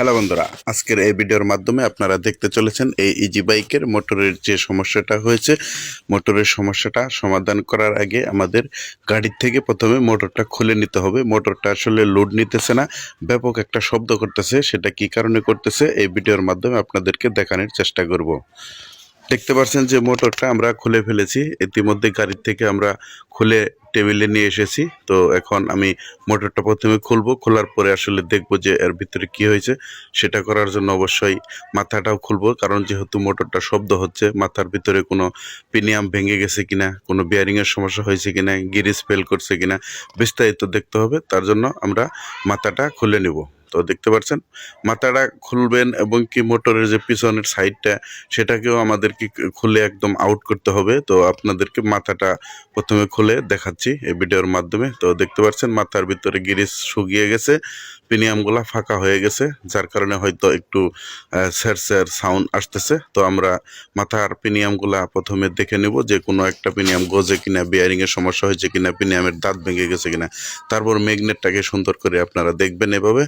Hello বন্ধুরা, আজকের এই ভিডিওর মাধ্যমে আপনারা দেখতে চলেছেন এই ইজি বাইকের মোটরের যে সমস্যাটা হয়েছে। মোটরের সমস্যাটা সমাধান করার আগে আমাদের গাড়ির থেকে প্রথমে মোটরটা খুলে নিতে হবে। মোটরটা আসলে লোড নিতেছে না, ব্যাপক একটা শব্দ করতেছে, সেটা কি কারণে করতেছে এই ভিডিওর মাধ্যমে আপনাদেরকে দেখানোর চেষ্টা করব। দেখতে পাচ্ছেন যে মোটরটা আমরা খুলে ফেলেছি, ইতিমধ্যে গাড়ির থেকে আমরা খুলে টেবিলে নিয়ে এসেছি। তো এখন আমি মোটরটা প্রথমে খুলবো, খোলার পরে আসলে দেখব যে এর ভিতরে কি হয়েছে। সেটা করার জন্য অবশ্যই মাথাটাও খুলবো, কারণ যেহেতু মোটরটা শব্দ হচ্ছে, মাথার ভিতরে কোনো প্রিমিয়াম ভেঙে গেছে কিনা, কোনো বিয়ারিংয়ের সমস্যা হয়েছে কিনা গিরিজ ফেল করছে কিনা, বিস্তারিত দেখতে হবে। তার জন্য আমরা মাথাটা খুলে নিব। তো দেখতে পাচ্ছেন, মাথাটা খুলবেন এবং কি মোটরের যে পিছনের সাইডটা সেটাকেও আমাদেরকে খুলে একদম আউট করতে হবে। তো আপনাদেরকে মাথাটা প্রথমে খুলে দেখাচ্ছি। এই ভিডিওর মাধ্যমে। তো দেখতে পাচ্ছেন মাথার ভিতরে গিরিস শুকিয়ে গেছে। পিনিয়ামগুলা ফাঁকা হয়ে গেছে, যার কারণে হয়তো একটু স্যার স্যার সাউন্ড আসতেছে। তো আমরা মাথার পিনিয়ামগুলা প্রথমে দেখে নেব যে কোনো একটা পিনিয়াম গজে কিনা বিয়ারিংয়ের সমস্যা হয়েছে কিনা, পিনিয়ামের দাঁত ভেঙে গেছে কিনা। তারপর ম্যাগনেটটাকে সুন্দর করে আপনারা দেখবেন এভাবে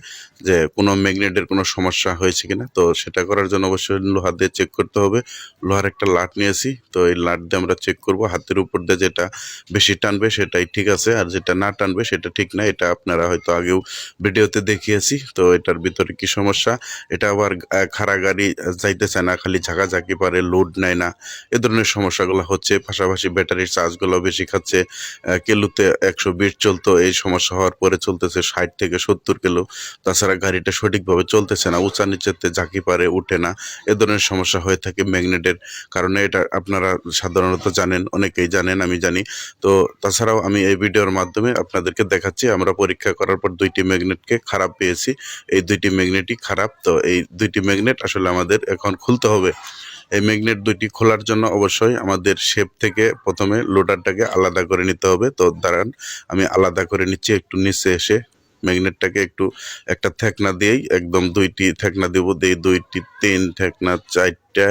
যে কোনো ম্যাগনেটের কোনো সমস্যা হয়েছে কিনা। তো সেটা করার জন্য অবশ্যই লোহা দিয়ে চেক করতে হবে। লোহার একটা লাট নিয়েছি, তো এই লাট দিয়ে আমরা চেক করব হাতের উপর দিয়ে যেটা বেশি টানবে সেটাই ঠিক আছে, আর যেটা না টানবে সেটা ঠিক না, এটা আপনারা হয়তো আগেও ভিডিওতে দেখিয়েছি, তো এটার ভিতরে কি সমস্যা? এটা আবার খাড়া গাড়ি যাইতেছে না, খালি ঝাঁকাঝাঁকি পারে লোড নেয় না। এ ধরনের সমস্যাগুলো হচ্ছে, পাশাপাশি ব্যাটারির চার্জগুলো বেশি খাচ্ছে কিলোতে একশো বিশ চলতো, এই সমস্যা হওয়ার পরে চলতেছে ষাট থেকে সত্তর কিলো। তাছাড়া গাড়িটা সঠিকভাবে চলতেছে না, উঁচা নিচেতে ঝাঁকি পারে, উঠে না, এ ধরনের সমস্যা হয়ে থাকে ম্যাগনেটের কারণে। এটা আপনারা সাধারণত জানেন, অনেকেই জানেন, আমি জানি। তো তাছাড়াও আমি এই ভিডিওর মাধ্যমে আপনাদেরকে দেখাচ্ছি, আমরা পরীক্ষা করার পর দুইটি ম্যাগনেটকে খারাপ পেয়েছি। এই দুইটি ম্যাগনেটই খারাপ। তো এই দুইটি ম্যাগনেট আসলে আমাদের এখন খুলতে হবে। এই ম্যাগনেট দুইটি খোলার জন্য অবশ্যই আমাদের শেপ থেকে প্রথমে লোডারটাকে আলাদা করে নিতে হবে। তো দাঁড়ান, আমি আলাদা করে নিচ্ছি একটু নিচে এসে। ম্যাগনেটটাকে একটু একটা থেকনা দিয়েই একদম দুইটি থেকনা দেবো। দিয়ে দুইটি তিন থেকনা, চারটা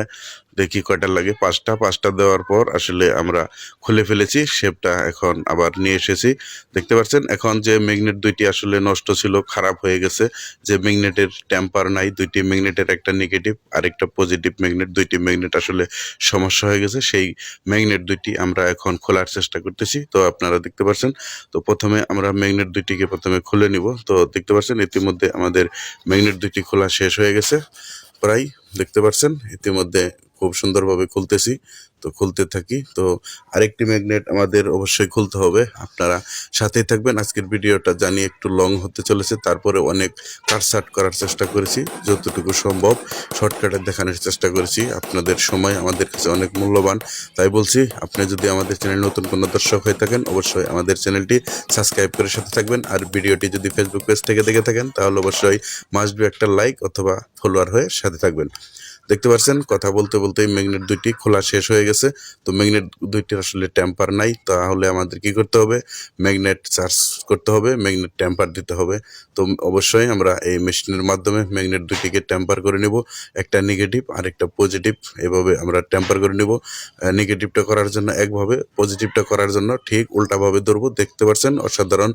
দেখি কয়টা লাগে। পাঁচটা পাঁচটা দেওয়ার পর আসলে আমরা খুলে ফেলেছি শেপটা এখন আবার নিয়ে এসেছি। দেখতে পাচ্ছেন, এখন যে ম্যাগনেট দুইটি আসলে নষ্ট ছিল, খারাপ হয়ে গেছে, যে ম্যাগনেটের টেম্পার নাই, দুইটি ম্যাগনেটের একটা নেগেটিভ আর একটা পজিটিভ ম্যাগনেট দুইটি ম্যাগনেট আসলে সমস্যা হয়ে গেছে। সেই ম্যাগনেট দুইটি আমরা এখন খোলার চেষ্টা করতেছি। তো আপনারা দেখতে পাচ্ছেন, তো প্রথমে আমরা ম্যাগনেট দুইটিকে প্রথমে খুলে নিব। তো দেখতে পাচ্ছেন, ইতিমধ্যে আমাদের ম্যাগনেট দুইটি খোলা শেষ হয়ে গেছে, প্রায়। দেখতে পাচ্ছেন, ইতিমধ্যে খুব সুন্দরভাবে খুলতেছি। তো খুলতে থাকি। তো আরেকটি ম্যাগনেট আমাদের অবশ্যই খুলতে হবে। আপনারা সাথেই থাকবেন। আজকের ভিডিওটা জানি একটু লং হতে চলেছে। তারপরে অনেক কাটসাট করার চেষ্টা করেছি। যতটুকু সম্ভব শর্টকাটে দেখানোর চেষ্টা করেছি। আপনাদের সময় আমাদের কাছে অনেক মূল্যবান। তাই বলছি, আপনি যদি আমাদের চ্যানেল নতুন কোনো দর্শক হয়ে থাকেন, অবশ্যই আমাদের চ্যানেলটি সাবস্ক্রাইব করে সাথে থাকবেন। আর ভিডিওটি যদি ফেসবুক পেজ থেকে দেখে থাকেন, তাহলে অবশ্যই মাস্ট বি একটা লাইক অথবা ফলোয়ার হয়ে সাথে থাকবেন। দেখতে পাচ্ছেন কথা বলতে বলতেই ম্যাগনেট দুইটি খোলা শেষ হয়ে গেছে। তো ম্যাগনেট দুইটির আসলে টেম্পার নাই, তাহলে আমাদের কি করতে হবে? ম্যাগনেট চার্জ করতে হবে, ম্যাগনেট টেম্পার দিতে হবে। তো অবশ্যই আমরা এই মেশিনের মাধ্যমে ম্যাগনেট দুইটিকে ট্যাম্পার করে নেব। একটা নেগেটিভ আর একটা পজিটিভ এভাবে আমরা টেম্পার করে নেব। নেগেটিভটা করার জন্য একভাবে পজিটিভটা করার জন্য ঠিক উল্টাভাবে ধরবো। দেখতে পাচ্ছেন অসাধারণ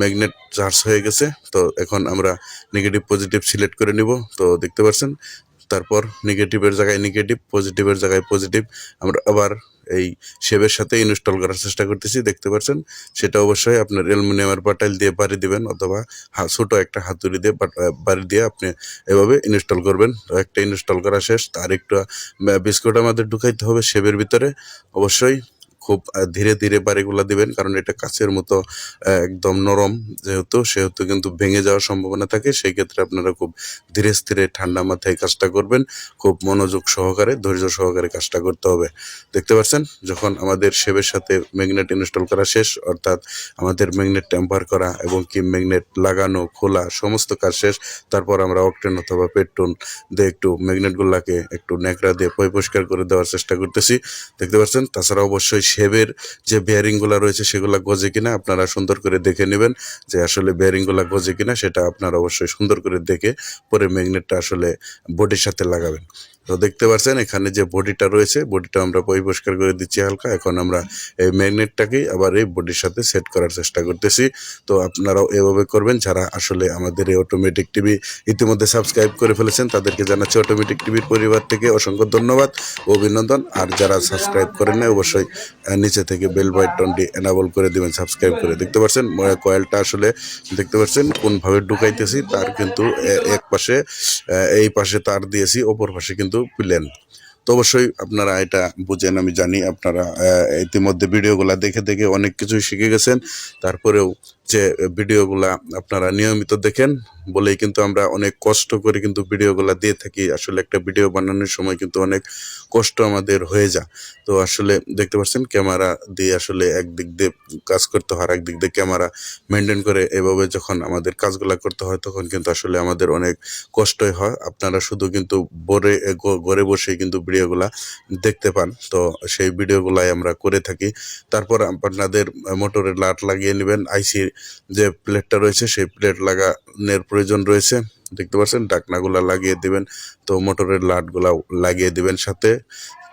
ম্যাগনেট চার্জ হয়ে গেছে। তো এখন আমরা নেগেটিভ পজিটিভ সিলেক্ট করে নিব। তো দেখতে পাচ্ছেন তারপর নেগেটিভের জায়গায় নেগেটিভ পজিটিভের জায়গায় পজিটিভ আমরা আবার এই শেপের সাথে ইনস্টল করার চেষ্টা করতেছি, দেখতে পাচ্ছেন? সেটা অবশ্যই আপনার অ্যালুমিনিয়ামের পাটাইল দিয়ে বাড়ি দিবেন অথবা ছোটো একটা হাতুড়ি দিয়ে বাড়ি দিয়ে আপনি এভাবে ইনস্টল করবেন। একটা ইনস্টল করা শেষ, তার একটু বিস্কুট আমাদের ঢুকাইতে হবে শেপের ভিতরে। অবশ্যই খুব ধীরে ধীরে বাড়িগুলা দিবেন, কারণ এটা কাছের মতো একদম নরম যেহেতু, সেহেতু কিন্তু ভেঙে যাওয়ার সম্ভাবনা থাকে, সেই ক্ষেত্রে আপনারা খুব ধীরে স্থিরে ঠান্ডা মাথায় কাজটা করবেন। খুব মনোযোগ সহকারে, ধৈর্য সহকারে কাজটা করতে হবে। দেখতে পাচ্ছেন, যখন আমাদের শেবের সাথে ম্যাগনেট ইনস্টল করা শেষ, অর্থাৎ আমাদের ম্যাগনেট টেম্পার করা এবং কি ম্যাগনেট লাগানো, খোলা, সমস্ত কাজ শেষ, তারপর আমরা অকটেন অথবা পেট্রোল দিয়ে একটু ম্যাগনেটগুলোকে একটু ন্যাকড়া দিয়ে পরিষ্কার করে দেওয়ার চেষ্টা করতেছি। দেখতে পাচ্ছেন, তাছাড়া অবশ্যই শেবের যে বেয়ারিংগুলো রয়েছে সেগুলো গজে কিনা আপনারা সুন্দর করে দেখে নেবেন যে আসলে বেয়ারিংগুলো গজে কিনা সেটা আপনারা অবশ্যই সুন্দর করে দেখে পরে ম্যাগনেটটা আসলে বডির সাথে লাগাবেন। তো দেখতে পাচ্ছেন, এখানে যে বডিটা রয়েছে, বডিটা আমরা পরিষ্কার করে দিচ্ছি হালকা। এখন আমরা এই ম্যাগনেটটাকেই আবার এই বডির সাথে সেট করার চেষ্টা করতেছি। তো আপনারাও এভাবে করবেন, যারা আসলে আমাদের এই অটোমেটিক টিভি ইতিমধ্যে সাবস্ক্রাইব করে ফেলেছেন, তাদেরকে জানাচ্ছি অটোমেটিক টিভির পরিবার থেকে অসংখ্য ধন্যবাদ অভিনন্দন। আর যারা সাবস্ক্রাইব করেন না অবশ্যই নিচে থেকে বেল বাটনটি এনাবল করে দিবেন, সাবস্ক্রাইব করে। দেখতে পাচ্ছেন কয়েলটা আসলে, দেখতে পাচ্ছেন কোনভাবে ঢুকাইতেছি, তার কিন্তু এক পাশে এই পাশে তার দিয়েছি অপর পাশে কিন্তু প্লেন। তো অবশ্যই আপনারা এটা বুঝেন, আমি জানি আপনারা ইতিমধ্যে ভিডিওগুলো দেখে দেখে অনেক কিছুই শিখে গেছেন। তারপরেও যে ভিডিওগুলা আপনারা নিয়মিত দেখেন, বলেই কিন্তু আমরা অনেক কষ্ট করে কিন্তু ভিডিওগুলা দিয়ে থাকি। আসলে একটা ভিডিও বানানোর সময় কিন্তু অনেক কষ্ট আমাদের হয়ে যায়। তো আসলে দেখতে পাচ্ছেন, ক্যামেরা দিয়ে আসলে একদিক দিয়ে কাজ করতে হয় একদিক দিয়ে ক্যামেরা মেনটেন করে এভাবে যখন আমাদের কাজগুলা করতে হয়, তখন কিন্তু আসলে আমাদের অনেক কষ্টই হয়। আপনারা শুধু কিন্তু বরে ঘরে বসেই কিন্তু ভিডিওগুলা দেখতে পান। তো সেই ভিডিওগুলাই আমরা করে থাকি। তারপর আপনাদের মোটরের লাট লাগিয়ে নেবেন, আইসির যে প্লেটটা রয়েছে, সেই প্লেট লাগানোর প্রয়োজন রয়েছে। দেখতে পাচ্ছেন ঢাকনাগুলা লাগিয়ে দিবেন, তো মোটরের লাটগুলা লাগিয়ে দিবেন সাথে।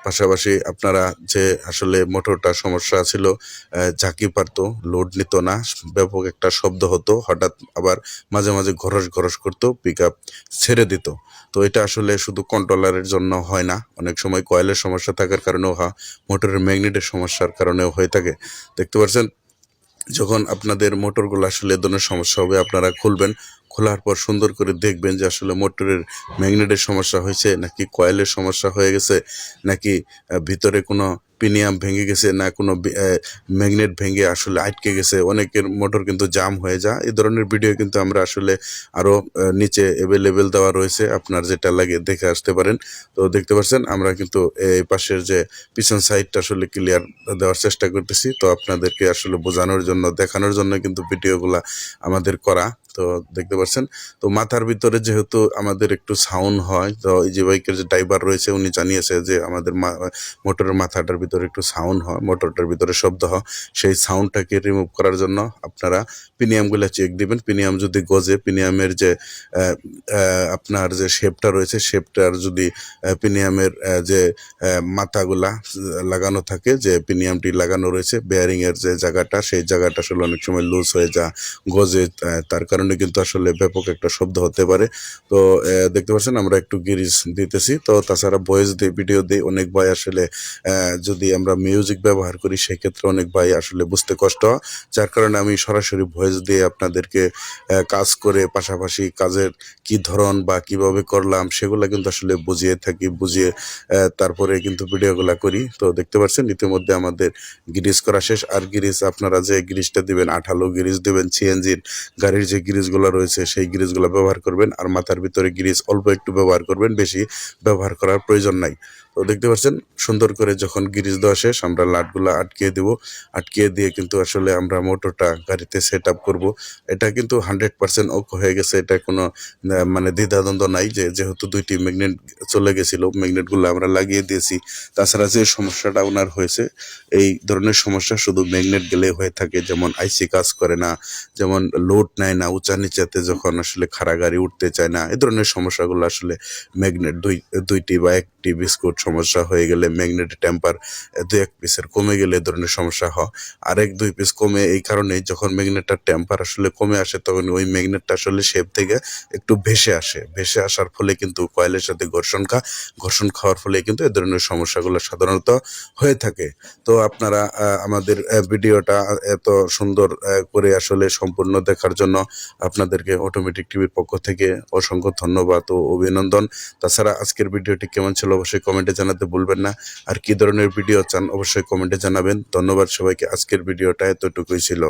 পাশাপাশি আপনারা যে আসলে মোটরটা সমস্যা ছিল ঝাঁকি পারতো লোড নিত না, ব্যাপক একটা শব্দ হতো, হঠাৎ আবার মাঝে মাঝে ঘরস ঘরস করতো পিক ছেড়ে দিত। তো এটা আসলে শুধু কন্ট্রোলারের জন্য হয় না, অনেক সময় কয়েলের সমস্যা থাকার কারণেও হয় মোটরের ম্যাগনেটের সমস্যার কারণেও হয়ে থাকে। দেখতে পাচ্ছেন যখন আপনাদের মোটরগুলো আসলে ধরনের সমস্যা হবে, আপনারা খুলবেন। খোলার পর সুন্দর করে দেখবেন যে আসলে মোটরের ম্যাগনেটের সমস্যা হয়েছে, নাকি কয়েলের সমস্যা হয়ে গেছে, নাকি ভিতরে কোনো পিনিয়াম ভেঙে গেছে না কোনো ম্যাগনেট ভেঙে আসলে আটকে গেছে, অনেকের মোটর কিন্তু জাম হয়ে যায়। এই ধরনের ভিডিও কিন্তু আমরা আসলে আরও নিচে অ্যাভেলেবেল দেওয়া রয়েছে, আপনার যেটা লাগে দেখে আসতে পারেন। তো দেখতে পাচ্ছেন, আমরা কিন্তু এই পাশের যে পিছন সাইডটা আসলে ক্লিয়ার দেওয়ার চেষ্টা করতেছি। তো আপনাদেরকে আসলে বোঝানোর জন্য, দেখানোর জন্য কিন্তু ভিডিওগুলা আমাদের করা। তো দেখতে পাচ্ছেন। তো মাথার ভিতরে যেহেতু আমাদের একটু সাউন্ড হয়, তো এই যে বাইকের যে ড্রাইভার রয়েছে, উনি জানিয়েছে যে আমাদের মোটরের মাথাটার ভিতরে একটু সাউন্ড হয়, মোটরটার ভিতরে শব্দ হয়। সেই সাউন্ডটাকে রিমুভ করার জন্য আপনারা পিনিয়ামগুলো চেক দিবেন। পিনিয়াম যদি গজে, পিনিয়ামের যে আপনার যে শেপটা রয়েছে শেপটার যদি পিনিয়ামের যে মাথাগুলা লাগানো থাকে, যে পিনিয়ামটি লাগানো রয়েছে বেয়ারিংয়ের যে জায়গাটা, সেই জায়গাটা আসলে অনেক সময় লুজ হয়ে যা গজে তার কারণে কিন্তু আসলে ব্যাপক একটা শব্দ হতে পারে। তো দেখতে পাচ্ছেন আমরা একটু গিরিজ দিতেছি। তো, তাছাড়া ভয়েস দিই ভিডিও দিই অনেক ভাই আসলে যদি আমরা মিউজিক ব্যবহার করি, সেক্ষেত্রে অনেক ভাই আসলে বুঝতে কষ্ট হয়। যার কারণে আমি সরাসরি ভয়েস দিয়ে আপনাদেরকে কাজ করে পাশাপাশি কাজের কি ধরন বা কীভাবে করলাম, সেগুলো কিন্তু আসলে বুঝিয়ে থাকি, বুঝিয়ে তারপরে কিন্তু ভিডিওগুলো করি। তো, দেখতে পাচ্ছেন ইতিমধ্যে আমাদের গ্রিজ করা শেষ। আর গ্রিজ, আপনারা যে গ্রিজটা দিবেন, আঠালো গ্রিজ দেবেন, সিএনজির গাড়ির যে গ্রিজগুলো রয়েছে, সেই গ্রিজগুলো ব্যবহার করবেন। আর মাথার ভিতরে গ্রিজ অল্প একটু ব্যবহার করবেন, বেশি ব্যবহার করার প্রয়োজন নাই। তো দেখতে পাচ্ছেন? সুন্দর করে যখন গ্রিজ দেওয়া শেষ, আমরা লাটগুলো আটকিয়ে দিব। আটকিয়ে দিয়ে কিন্তু আসলে আমরা মোটরটা গাড়িতে সেট আপ করব। এটা কিন্তু হান্ড্রেড পার্সেন্ট অক হয়ে গেছে। এটা কোনো মানে দ্বিধাদ্বন্দ্ব নাই যে, যেহেতু দুইটি ম্যাগনেট চলে গেছিল ম্যাগনেটগুলো আমরা লাগিয়ে দিয়েছি। তাছাড়া যে সমস্যাটা ওনার হয়েছে, এই ধরনের সমস্যা শুধু ম্যাগনেট গেলে হয়ে থাকে। যেমন আইসি কাজ করে না, যেমন লোড নেয় না, উঁচা নিচাতে যখন আসলে খাড়া গাড়ি উঠতে চায় না, এ ধরনের সমস্যাগুলো আসলে ম্যাগনেট দুই, দুইটি বা একটি বিস্কুট সমস্যা হয়ে গেলে ম্যাগনেট টেম্পার দু এক পিসের কমে গেলে এ ধরনের সমস্যা হয়। আর এক দুই পিস কমে এই কারণে যখন ম্যাগনেটটার টেম্পার আসলে কমে আসে তখন ওই ম্যাগনেটটা আসলে শেপ থেকে একটু ভেসে আসে। ভেসে আসার ফলে কিন্তু কয়েলের সাথে ঘর্ষণ খা ঘর্ষণ খাওয়ার ফলে কিন্তু এ ধরনের সমস্যাগুলো সাধারণত হয়ে থাকে। তো আপনারা আমাদের ভিডিওটা এত সুন্দর করে আসলে সম্পূর্ণ দেখার জন্য আপনাদেরকে অটোমেটিক টিভির পক্ষ থেকে অসংখ্য ধন্যবাদ ও অভিনন্দন। তাছাড়া আজকের ভিডিওটি কেমন ছিল অবশ্যই কমেন্টে জানাতে ভুলবেন না। আর কি ধরনের ভিডিও চান অবশ্যই কমেন্টে জানাবেন। ধন্যবাদ সবাইকে। আজকের ভিডিওটা এতটুকুই ছিল।